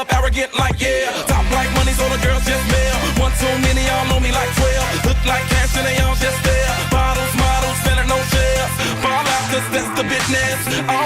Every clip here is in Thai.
up arrogant like yeah. Top like money's so the girls just male. One too many, y'all know me like 12. Look like cash and they all just there. Bottles, models, better no shells. Fall out, cause that's the business. All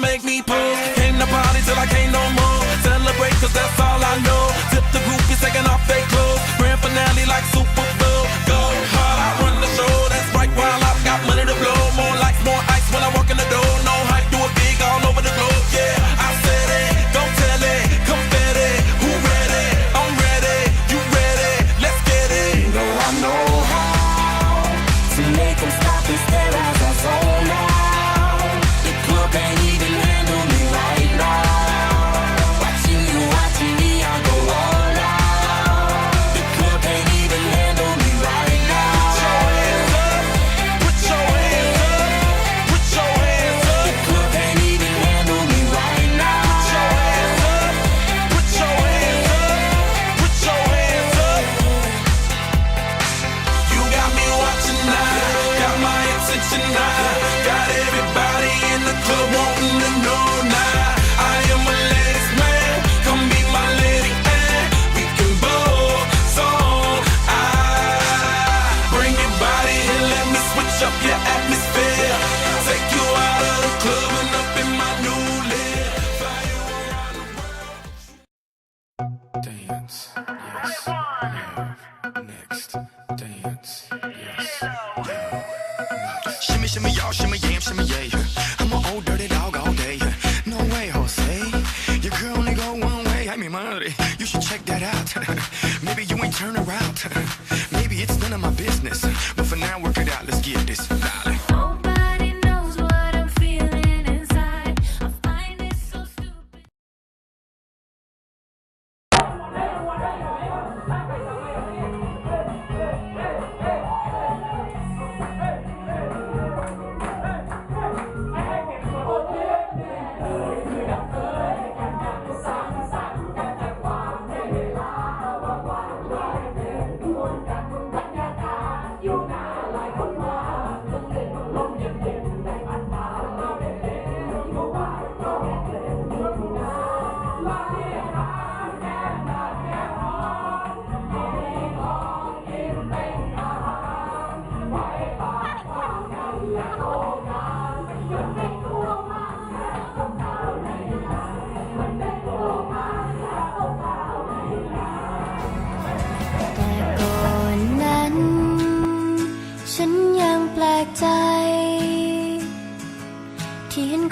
make me pose. Came to party till I can't no more. Celebrate cause that's all I know. Tip the groupies taking off their clothes. Grand finale like Super Bowl. Go hard, I run the show. That's right while I've got money to blow. More lights, more ice when I Next dance, yes. Shimmy, shimmy, y'all, shimmy, yam, shimmy, yay. I'm a old dirty dog all day. No way, Jose. Your girl only go one way. I mean, money. You should check that out. Maybe you ain't turn around. Maybe it's none of my business.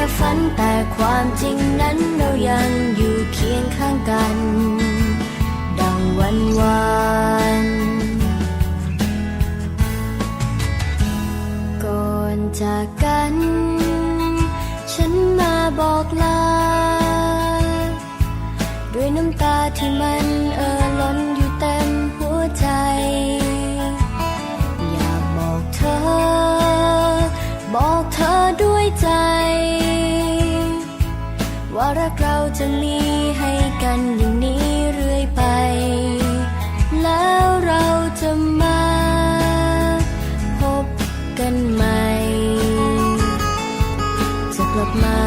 ค่ฝันแต่ความจริงนั้นเรายังอยู่เคียงข้างกัน ดังวันวานก่อนจากกัน ฉันมาบอกลา ด้วยน้ำตาที่มัน ว่ารักเราจะมีให้กันอย่างนี้เรื่อยไป แล้วเราจะมาพบกันใหม่ จะกลับมา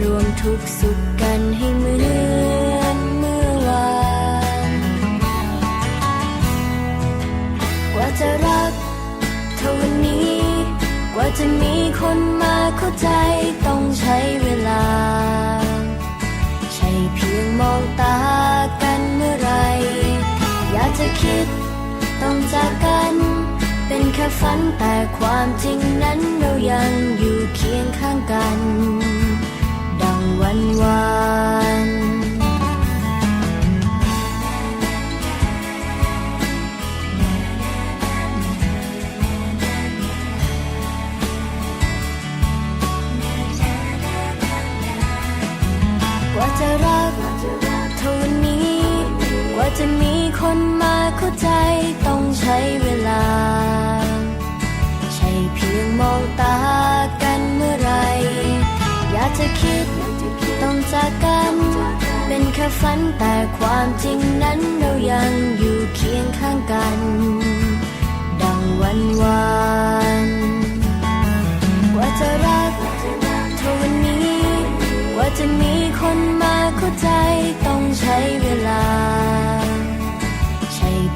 รวมทุกสุขกันให้เหมือนเมื่อวาน กว่าจะรักเท่าวันนี้ กว่าจะมีคนมาเข้าใจต้องใช้เวลา มองตากันเมื่อไร อยากจะคิดต้องจากกัน เป็นแค่ฝันแต่ความจริงนั้นเรายังอยู่เคียงข้างกัน ดังวันวานว่าจะรัก จะมีคนมาเข้าใจต้องใช้เวลา ใช่เพียงมองตากันเมื่อไรอยากจะคิดต้องจากกัน เป็นแค่ฝันแต่ความจริงนั้นเรายังอยู่เคียงข้างกัน ดังวันวานกว่าจะรักเท่าวันนี้กว่าจะมีคนมาเข้าใจต้องใช้เวลา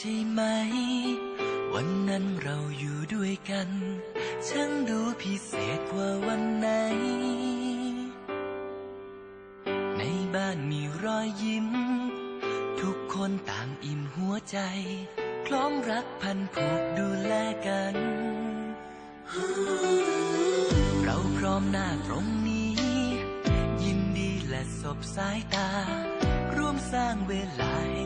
ใช่ไหม วันนั้นเราอยู่ด้วยกัน ช่างดูพิเศษกว่าวันไหน ในบ้านมีรอยยิ้ม ทุกคนต่างอิ่มหัวใจ คล้องรักพันผูกดูแลกัน เราพร้อมหน้าตรงนี้ ยินดีและสบสายตา ร่วมสร้างเวลาแห่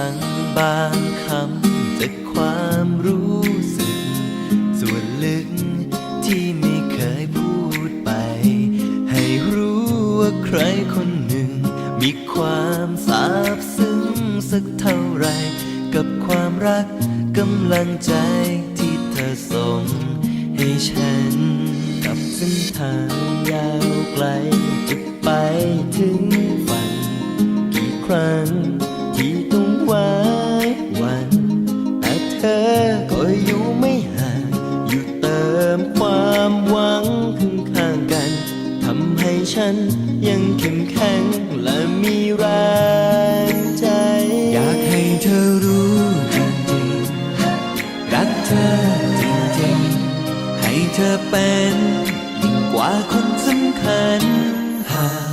ังบางคำจากความรู้สึก ส่วนลึกที่ไม่เคยพูดไป ให้รู้ว่าใครคนหนึ่ง มีความซาบซึ้งสักเท่าไร กับความรักกำลังใจที่เธอส่งให้ฉัน กับเส้นทางยาวไกลจะไปถึงฝันกี่ครั้ง เป็น ยิ่งกว่าคนสำคัญหาก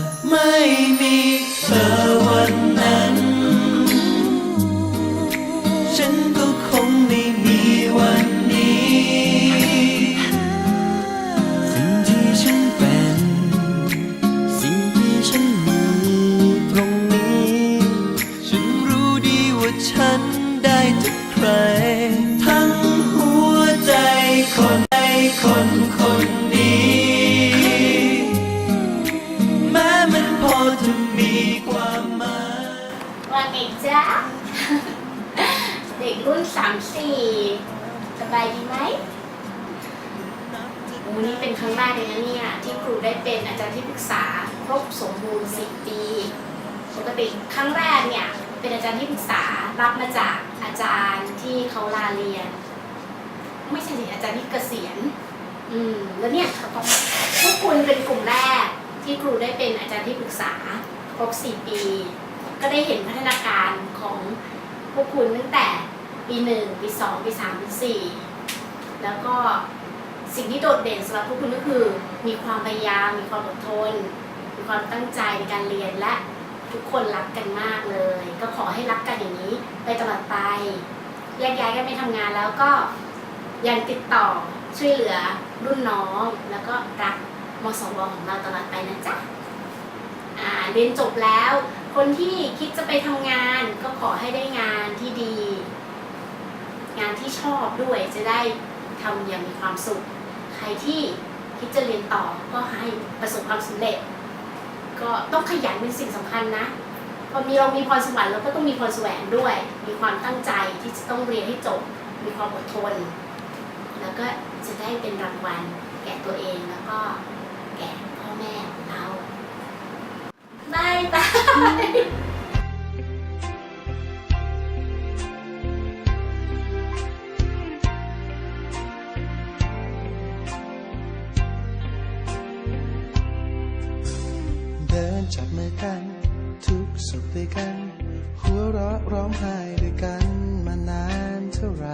ไงจ๊ะ เด็กรุ่นสามสี่สบายดีไหมวันนี้เป็นครั้งแรกเลยนะเนี่ย ที่ครูได้เป็นอาจารย์ที่ปรึกษาครบสมบูรณ์สิปีปกติครั้งแรกเนี่ยเป็นอาจารย์ที่ปรึกษารับมาจากอาจารย์ที่เขาลาเรียน ไม่ใช่สิอาจารย์ที่เกษียณอืมแล้วเนี่ยพวกคุณเป็นกลุ่มแรกที่ครูได้เป็นอาจารย์ที่ปรึกษาครบสี่ปี ก็ได้เห็นพัฒนาการของพวกคุณตั้งแต่ปีหนึ่งปีสองปีสามปีสี่แล้วก็สิ่งที่โดดเด่นสำหรับพวกคุณก็คือ มีความพยายาม มีความอดทน มีความตั้งใจในการเรียนและทุกคนรักกันมากเลย ก็ขอให้รักกันอย่างนี้ไปตลอดไปแยกย้ายกันไปทำงานแล้วก็ยังติดต่อช่วยเหลือรุ่นน้อง แล้วก็รักมสวของเราตลอดไปนะจ๊ะอ่าเรียนจบแล้ว คนที่คิดจะไปทำงานก็ขอให้ได้งานที่ดี งานที่ชอบด้วยจะได้ทำอย่างมีความสุข ใครที่คิดจะเรียนต่อก็ให้ประสบความสำเร็จ ก็ต้องขยันเป็นสิ่งสำคัญนะพอมีเรามีพรสวรรค์เราก็ต้องมีพรแสวงด้วย มีความตั้งใจที่จะต้องเรียนให้จบ มีความอดทน แล้วก็จะได้เป็นรางวัลแก่ตัวเองแล้วก็แก่พ่อแม่ของเรา บายบายเดินจับมือกัน ทุกสุขด้วยกัน หัวเราะร้องไห้ด้วยกันมานานเท่าไหร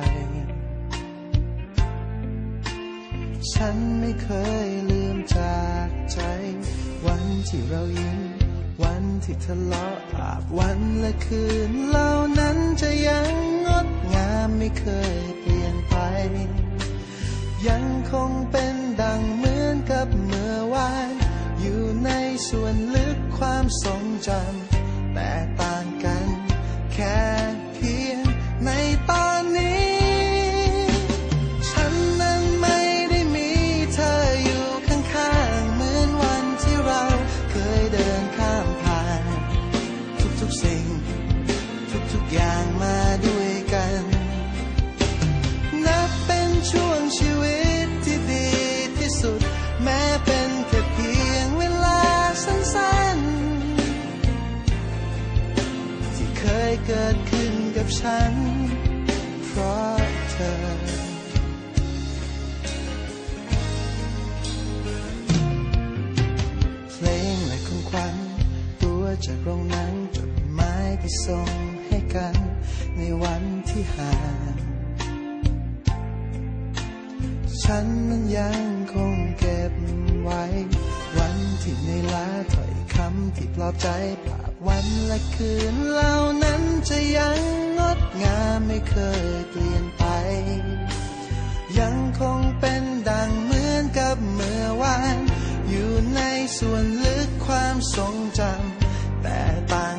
ฉันไม่เคยลืมจากใจ วันที่เรายิ้มวัน ที่ทะเลาะอาบวันและคืนเหล่านั้นจะยังงดงามไม่เคยเปลี่ยนไป ยังคงเป็นดังเหมือนกับเมื่อวาน อยู่ในส่วนลึกความทรงจำแต่ต่าง ฉัน เพราะเธอ เพลงและของขวัญตัวจากโรงนังจดหมายที่ส่งให้กัน ในวันที่ห่างฉันนั้นยังคงเก็บไว้ วันที่ในลาถอย คำที่ปลอบใจภาพวันและคืนเหล่านั้นจะยังงดงามไม่เคยเปลี่ยนไป ยังคงเป็นดังเหมือนกับเมื่อวาน อยู่ในส่วนลึกความทรงจำแต่ต่าง